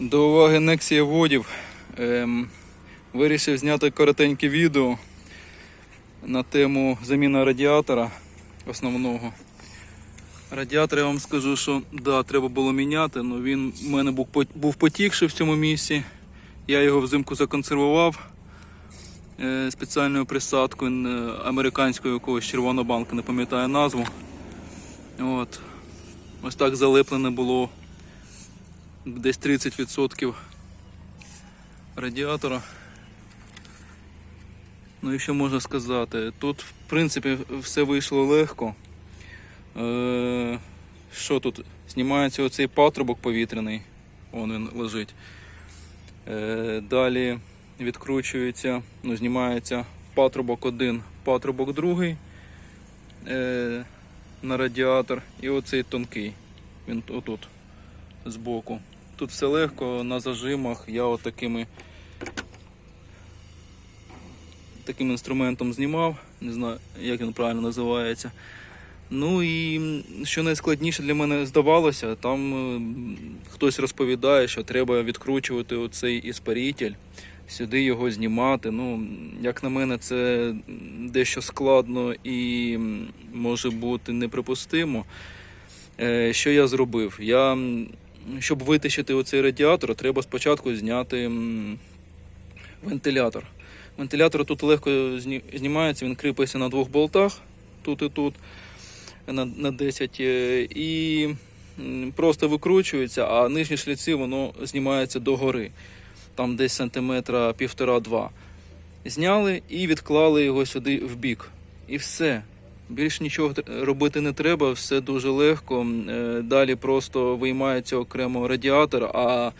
До уваги Nexia водів. Ем, вирішив зняти коротеньке відео на тему заміна радіатора основного. Радіатор я вам скажу, що да, треба було міняти, але він в мене був, потікший в цьому місці. Я його взимку законсервував е, спеціальною присадкою е, американською якогось червоного банка, не пам'ятаю назву. От. Ось так залеплене було десь 30% радіатора. Ну і що можна сказати? Тут, в принципі, все вийшло легко. Е, що тут? Знімається оцей патрубок повітряний, вон він лежить. Е, далі відкручується, ну, знімається патрубок один, патрубок другий е, на радіатор і оцей тонкий. Він отут збоку. Тут все легко на зажимах. Я от такими таким інструментом знімав. Не знаю, як він правильно називається. Ну і що найскладніше для мене здавалося, там хтось розповідає, що треба відкручувати оцей іспаритель, сюди його знімати. Ну, як на мене, це дещо складно і може бути неприпустимо. Е, Що я зробив? Я, щоб витащити оцей радіатор, треба спочатку зняти вентилятор. Вентилятор тут легко знімається, він кріпиться на двох болтах, тут і тут, на, на 10, е, і просто викручується, а нижні шліці воно знімається догори, там десь сантиметра півтора-два. Зняли і відклали його сюди в бік. І все. Більш нічого робити не треба, все дуже легко. Е, Далі просто виймається окремо радіатор, а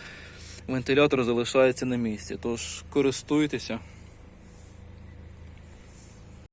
вентилятор залишається на місці. Тож користуйтеся.